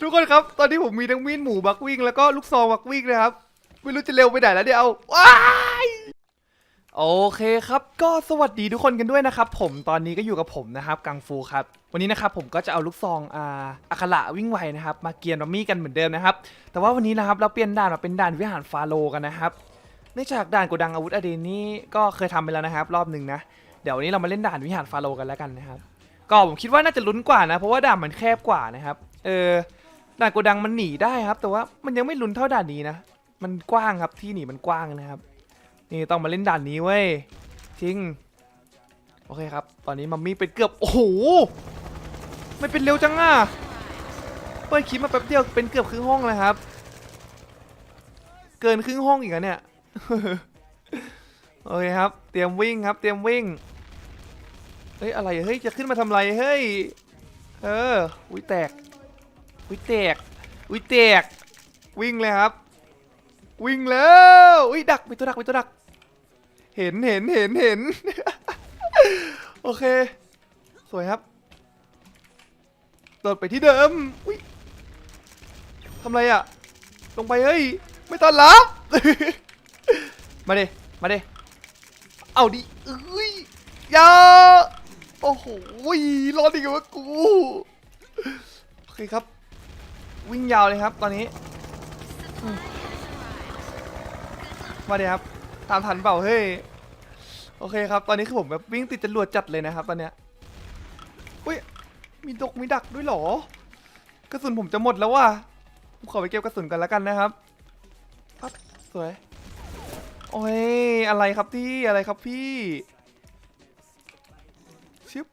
ทุกคนครับ ตอนนี้ผมมีทั้งมีดหมูบักวิ่งแล้วก็ลูกซองบักวิ่งนะครับ ไม่รู้จะเร็วไปไหนแล้วเดี๋ยวเอาว้ายโอเคครับ ก็สวัสดีทุกคนกันด้วยนะครับ ผมตอนนี้ก็อยู่กับผมนะครับกังฟูครับ วันนี้นะครับผมก็จะเอาลูกซองอาอัคระวิ่งไวนะครับมาเกียร์นอมมี่กันเหมือนเดิมนะครับ แต่ว่าวันนี้นะครับเราเปลี่ยนด่านมาเป็นด่านวิหารฟาโลกันนะครับเนื่องจากด่านโกดังอาวุธอเดนนี่ก็เคยทำไปแล้วนะครับ รอบหนึ่งนะ เดี๋ยววันนี้เรามาเล่นด่านวิหารฟาโลกันแล้วกันนะครับ ก็ผมคิดว่าน่าจะลุ้นกว่านะ เพราะว่าด่านมันแคบกว่านะครับ เออ ด่านโกดังมันหนีได้ครับ แต่ว่ามันยังไม่ลุ้นเท่าด่านนี้นะ มันกว้างครับที่หนีมันกว้างนะครับ นี่ต้องมาเล่นด่านนี้เว้ยจริง โอเคครับ ตอนนี้มัมมี่เป็นเกือบโอ้โหไม่เป็นเร็วจังอะเปิดคลิปมาแป๊บเดียวเป็นเกือบครึ่งห้องเลยครับ เกินครึ่งห้องอีกอะเนี่ยโอเคครับ เตรียมวิ่งครับ เตรียมวิ่งเฮ้ยอะไรเฮ้ยจะขึ้นมาทำไรเฮ้ยเอออุ้ยแตก อุ้ยแตกอุ้ยแตกวิ่งเลยครับ วิ่งแล้วอุ้ยดักไปตัวดักไปตัวดัก เห็นเห็นเห็นเห็นโอเค สวยครับโดดไปที่เดิมอุ้ยทำไรอะลงไปเฮ้ย ไม่ต้อนรับ มาเดมาเดเอาดิเอ้ยยาโอ้โหรอดอีกแล้วกู โอเคครับ วิ่งยาวเลยครับ ตอนนี้มาเดครับ ตามทันเปล่าเฮ้ยโอเคครับ ตอนนี้คือผมแบบวิ่งติดจรวดจัดเลยนะครับ ตอนเนี้ยอุ้ยมีดกมีดักด้วยเหรอกระสุนผมจะหมดแล้วว่ะผมขอไปเก็บกระสุนกันแล้วกันนะครับปั๊บสวยโอ้ยอะไรครับพี่อะไรครับพี่ชิบ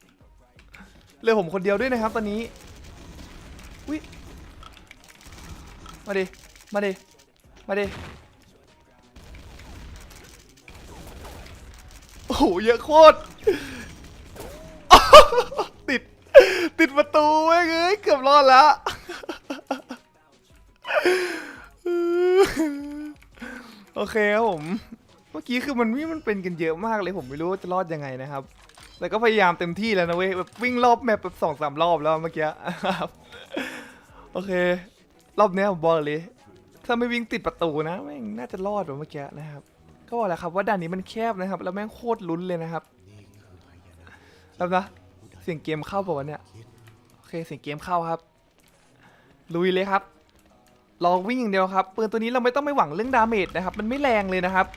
เลือผมคนเดียวด้วยนะครับ ตอนนี้อุ้ย มาดิ มาดิ มาดิ โอ้โห เยอะโคตร ติด ติดประตูเว้ยเอ้ย เกือบรอดแล้วโอเคครับผม เมื่อกี้คือมันวิ่งมันเป็นกันเยอะมากเลยผมไม่รู้ว่าจะรอดยังไงนะครับ แต่ก็พยายามเต็มที่แล้วนะเว้ยแบบวิ่งรอบแมปแบบสองสามรอบแล้วเมื่อกี้ครับ โอเค รอบเนี้ยผมบอกเลย ถ้าไม่วิ่งติดประตูนะแม่งน่าจะรอดแบบเมื่อกี้นะครับ ก็บอกแล้วครับว่าด่านนี้มันแคบนะครับ แล้วแม่งโคตรลุ้นเลยนะครับแล้วนะเสียงเกมเข้าป่าวะเนี่ยโอเคเสียงเกมเข้าครับ ลุยเลยครับลองวิ่งอย่างเดียวครับปืนตัวนี้เราไม่ต้องไปหวังเรื่องดาเมจนะครับ มันไม่แรงเลยนะครับ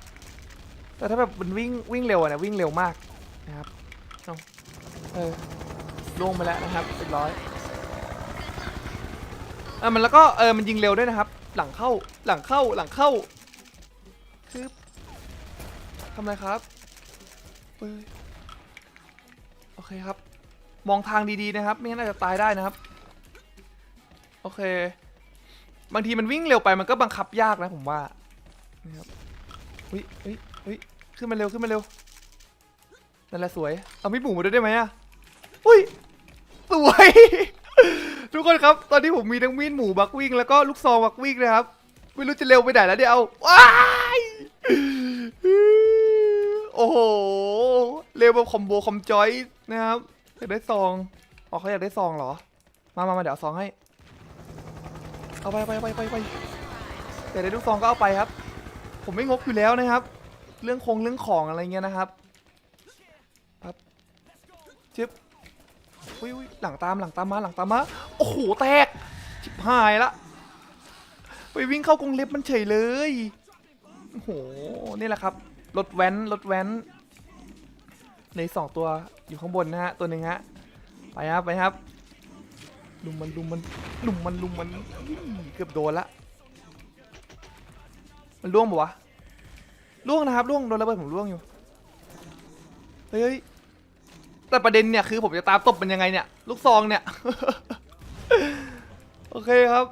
แต่ถ้าแบบมันวิ่งวิ่งเร็วอะนะวิ่งเร็วมากนะครับเออล่วงไปแล้วนะครับเรียบร้อย ออมันแล้วก็เออมันยิงเร็วด้วยนะครับ หลังเข้าหลังเข้าหลังเข้าคือทำไรครับเอ้ยโอเคครับ มองทางดีๆนะครับ ไม่งั้นอาจจะตายได้นะครับ โอเค บางทีมันวิ่งเร็วไปมันก็บังคับยากนะผมว่านะครับเฮ้ยเฮ้ยเฮ้ยขึ้นมาเร็วขึ้นมาเร็วนั่นแหละสวย เอาไมีดหมูมาด้วยได้ไหมอะอุ้ยสวย ทุกคนครับ ตอนนี้ผมมีทั้งมีดหมูบักวิ่งแล้วก็ลูกซองบักวิ่งนะครับ ไม่รู้จะเร็วไปไหนแล้วเดี๋ยวเอาว้ายโอ้โห เร็วแบบคอมโบคอมจอยนะครับอยากได้ซองอ๋อเขาอยากได้ซองเหรอ มามามาเดี๋ยวซองให้ เอาไปไปไปไปไปแต่ได้ลูกซองก็เอาไปครับ ผมไม่งกอยู่แล้วนะครับ เรื่องคงเรื่องของอะไรเงี้ยนะครับ อุ้ยอุ้ยหลังตามหลังตามมาหลังตามมาโอ้โหแตกชิบหายละไปวิ่งเข้ากรงเล็บมันเฉยเลยโอ้โหนี่แหละครับรถแว้นรถแว้นในสองตัวอยู่ข้างบนนะฮะตัวหนึ่งฮะไปครับไปครับลุมมันลุมมันลุมมันลุมมันเกือบโดนละมันล่วงปะวะล่วงนะครับล่วงโดนระเบิดผมล่วงอยู่เฮ้ย แต่ประเด็นเนี่ยคือผมจะตามตบมันยังไงเนี่ย ลูกซองเนี่ย โอเคครับ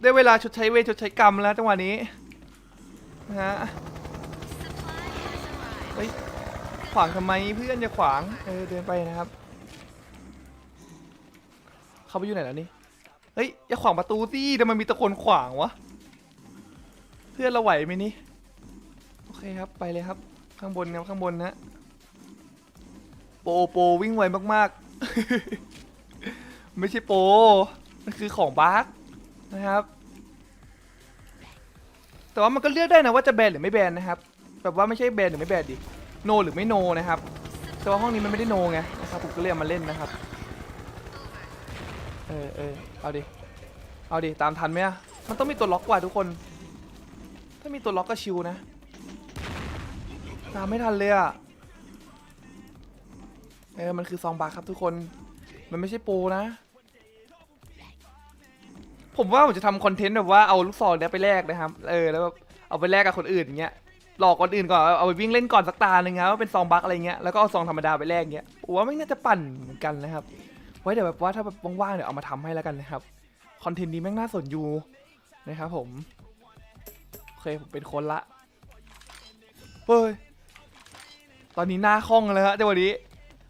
ได้เวลาชดใช้เวรชดใช้กรรมแล้วจังหวะนี้นะฮะเฮ้ยขวางทำไมเพื่อนอย่าขวางเออเดินไปนะครับ เขาไปอยู่ไหนแล้วนี่เฮ้ยอย่าขวางประตูสิทำไมมีตะคนขวางวะเพื่อนเราไหวไหมนี่โอเคครับไปเลยครับ ข้างบนครับข้างบนนะ โปโปวิ่งไวมากๆ ไม่ใช่โปมันคือของบาร์กนะครับ แต่ว่ามันก็เลือกได้นะว่าจะแบนหรือไม่แบนนะครับ แบบว่าไม่ใช่แบนหรือไม่แบนดิ โนหรือไม่โนนะครับ แต่ว่าห้องนี้มันไม่ได้โนไงนะครับผมก็เลยเอามาเล่นนะครับ เออเออเอาดิ เอาดิ ตามทันไหมอะมันต้องมีตัวล็อกว่ะทุกคน ถ้ามีตัวล็อกก็ชิวนะ ตามไม่ทันเลยอะ เออ มันคือซองบาครับทุกคน มันไม่ใช่โปนะ ผมว่าผมจะทำคอนเทนต์แบบว่าเอาลูกซองเนี้ยไปแลกนะครับ เออ แล้วแบบเอาไปแลกกับคนอื่นอย่างเงี้ย หลอกคนอื่นก่อน เอาไปวิ่งเล่นก่อนสักตาหนึ่งครับว่าเป็นซองบัคอะไรเงี้ย แล้วก็เอาซองธรรมดาไปแลกเงี้ยผมว่าไม่น่าจะปั่นเหมือนกันนะครับ ไว้เดี๋ยวแบบว่าถ้าแบบว่างๆเดี๋ยวเอามาทำให้แล้วกันนะครับ คอนเทนต์นี้แม่งน่าสนอยู่นะครับผม โอเคผมเป็นคนละ เฮ้ย ตอนนี้หน้าคล่องแล้วฮะเจังหวะนี้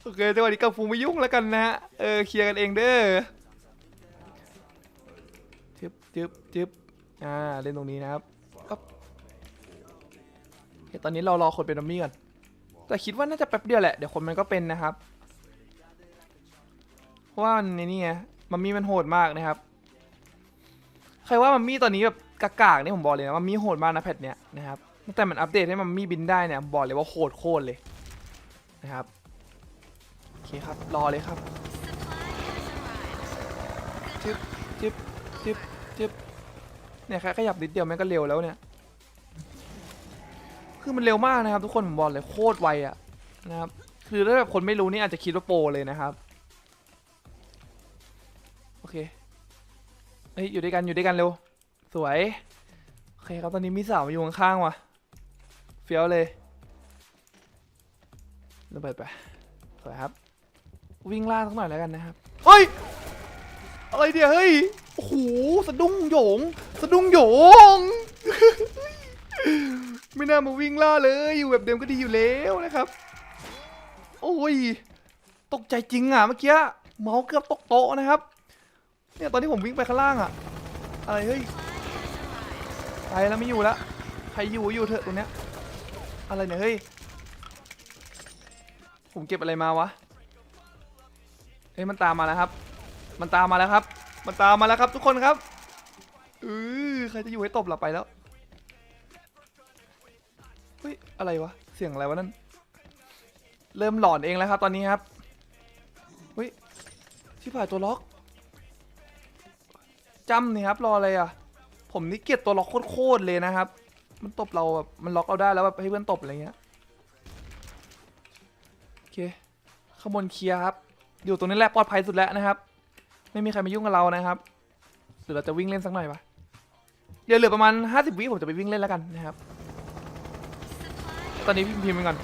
โอเคจังหวะนี้กับฟูไม่ยุ่งแล้วกันนะฮะ เออเคลียร์กันเองเด้อจึ๊บจึ๊บจึ๊บอ่าเล่นตรงนี้นะครับปั๊บโอเคตอนนี้เรารอคนเป็นดัมมี่ก่อน แต่คิดว่าน่าจะแป๊บเดียวแหละ เดี๋ยวคนมันก็เป็นนะครับ เพราะว่ามันในนี่ไงมัมมี่มันโหดมากนะครับ ใครว่ามัมมี่ตอนนี้แบบกากๆนี่ผมบอกเลยนะมัมมี่โหดมากนะแพทเนี้ยนะครับตั้งแต่มันอัปเดตให้มัมมี่บินได้เนี่ยบอกเลยว่าโหดโคตรเลยนะครับ เคครับ รอเลยครับจึ๊บจึ๊บจึ๊บจึ๊บเนี่ยแค่ขยับนิดเดียวแม่งก็เร็วแล้วเนี่ย คือมันเร็วมากนะครับ ทุกคนผมบอกเลยโคตรไวอะนะครับ คือถ้าแบบคนไม่รู้นี่อาจจะคิดว่าโปรเลยนะครับ โอเค เฮ้ยอยู่ด้วยกันอยู่ด้วยกันเร็ว สวย โอเคครับตอนนี้มีสาวมาอยู่ข้างๆว่ะ เฟี้ยวเลยระเบิดไป สวยครับ วิ่งล่าสักหน่อยแล้วกันนะครับ เฮ้ย อะไรเดี๋ยวเฮ้ย โอ้โห สะดุ้งโยง สะดุ้งโยง ไม่น่ามาวิ่งล่าเลย อยู่แบบเดิมก็ดีอยู่แล้วนะครับ โอ้ย ตกใจจริงอะเมื่อกี้ เมาส์เกือบตกโต๊ะนะครับ เนี่ยตอนที่ผมวิ่งไปข้างล่างอะอะไรเฮ้ย ไปแล้วไม่อยู่แล้ว ใครอยู่อยู่เถอะตรงเนี้ย อะไรเนี่ยเฮ้ย ผมเก็บอะไรมาวะ เฮ้ยมันตามมาแล้วครับ มันตามมาแล้วครับ มันตามมาแล้วครับ ทุกคนครับเออใครจะอยู่ให้ตบหลับไปแล้วเฮ้ยอะไรวะเสียงอะไรวะนั่นเริ่มหลอนเองแล้วครับ ตอนนี้ครับเฮ้ยที่ผ่านตัวล็อกจำนี่ครับรออะไรอะ ผมนี่เกลียดตัวล็อกโคตรเลยนะครับ มันตบเราแบบมันล็อกเราได้แล้วแบบให้เพื่อนตบอะไรเงี้ยโอเคขางบวนเคลียร์ครับ อยู่ตรงนี้แหละปลอดภัยสุดแล้วนะครับ ไม่มีใครมายุ่งกับเรานะครับหรือเราจะวิ่งเล่นสักหน่อยปะเดี๋ยวเหลือประมาณ 50 วิผมจะไปวิ่งเล่นแล้วกันนะครับ ตอนนี้พิมพ์พิมพ์ไปก่อน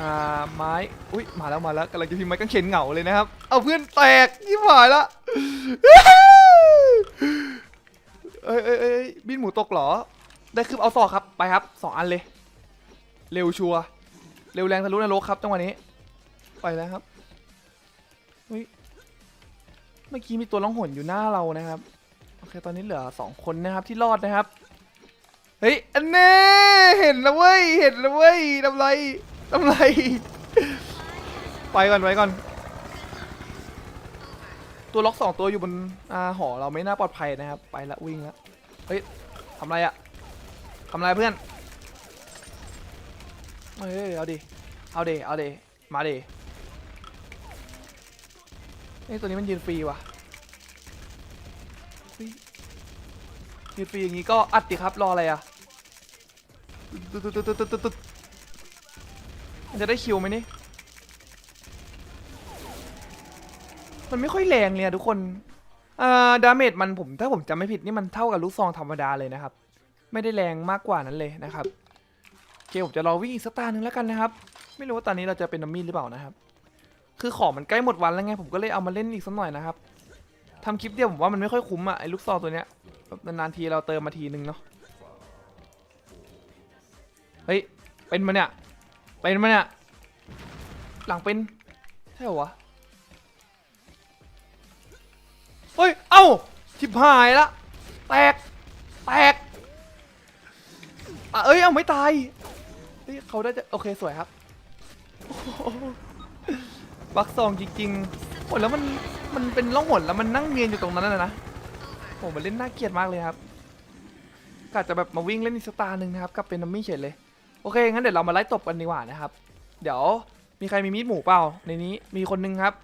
อ่าไม้อุ้ยมาแล้วมาแล้วกำลังจะพิมพ์ไม้กางเขนเหงาเลยนะครับ เอาเพื่อนแตกยี่หายละเอ้ยเอ้ยเอ้ยบินหมูตกเหรอ ได้คือเอาสอกครับไปครับสองอันเลย เร็วชัวเร็วแรงทะลุนรกครับจังหวะนี้ ไปแล้วครับ เฮ้ยเมื่อกี้มีตัวล่องหนอยู่หน้าเรานะครับ โอเค ตอนนี้เหลือสองคนนะครับที่รอดนะครับ เฮ้ย อันแน่เห็นแล้วเว้ย เห็นแล้วเว้ยทำไรทำไร ไปก่อนไปก่อน ตัวล็อกสองตัวอยู่บนอาหอเราไม่น่าปลอดภัยนะครับ ไปละวิ่งละ เฮ้ยทำไรอะทำไรเพื่อน เฮ้ย เอาดิ เอาดิ เอาดิ มาดิ เฮ้ตัวนี้มันยืนฟรีว่ะยืนฟรีอย่างงี้ก็อัดดิครับรออะไรอะตุ๊ดตุ๊ดตุ๊ดตุ๊ดตุ๊ดตุ๊ดมันจะได้คิวไหมนี่ มันไม่ค่อยแรงเลยอะทุกคนอ่าดาเมจมันผมถ้าผมจำไม่ผิดนี่มันเท่ากับลูกซองธรรมดาเลยนะครับ ไม่ได้แรงมากกว่านั้นเลยนะครับโอเคผมจะรอวิ่งอีกสักตาหนึ่งแล้วกันนะครับ ไม่รู้ว่าตอนนี้เราจะเป็นดัมมี่หรือเปล่านะครับ คือของมันใกล้หมดวันแล้วไงผมก็เลยเอามาเล่นอีกสักหน่อยนะครับทำคลิปเดียวผมว่ามันไม่ค่อยคุ้มอะไอ้ลูกซองตัวเนี้ยนานๆทีเราเติมมาทีนึงเนาะเฮ้ยเป็นมาเนี่ยเป็นมาเนี่ยหลังเป็นใช่เหรอวะเฮ้ยเอ้าชิบหายละแตกแตกอะเอ้ยเอ้าไม่ตายเฮ้ยเขาได้จะโอเคสวยครับ บักซองจริงๆโอ้แล้วมันมันเป็นล่องหนแล้วมันนั่งเนียนอยู่ตรงนั้นนะนะโอ้มันเล่นน่าเกลียดมากเลยครับกะจะแบบมาวิ่งเล่นอีกสตาร์หนึ่งนะครับกับเป็นนัมมี่เฉยเลยโอเคงั้นเดี๋ยวเรามาไล่ตบกันดีกว่านะครับ เดี๋ยวมีใครมีมีดหมูเปล่า ในนี้มีคนนึงครับ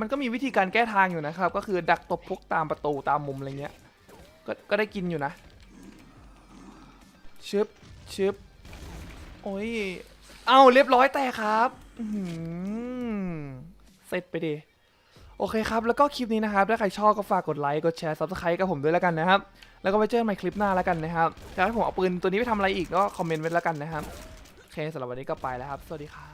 มันก็มีวิธีการแก้ทางอยู่นะครับ ก็คือดักตบพวกตามประตูตามมุมอะไรเงี้ยก็ก็ได้กินอยู่นะชึบชึบโอ้ยเอาเรียบร้อยแต่ครับ อื ร็จไปดีโอเคครับ แล้วก็คลิปนี้นะครับ ถ้าใครชอบก็ฝากกดไลค์ กดแชร์ซับสไครต์กับผมด้วยแล้วกันนะครับ แล้วก็ไปเจอกันใหม่คลิปหน้าแล้วกันนะครับอยากให้ผมเอาปืนตัวนี้ไปทำอะไรอีกก็คอมเมนต์ไว้แล้วกันนะครับ โอเคสำหรับวันนี้ก็ไปแล้วครับ สวัสดีครับ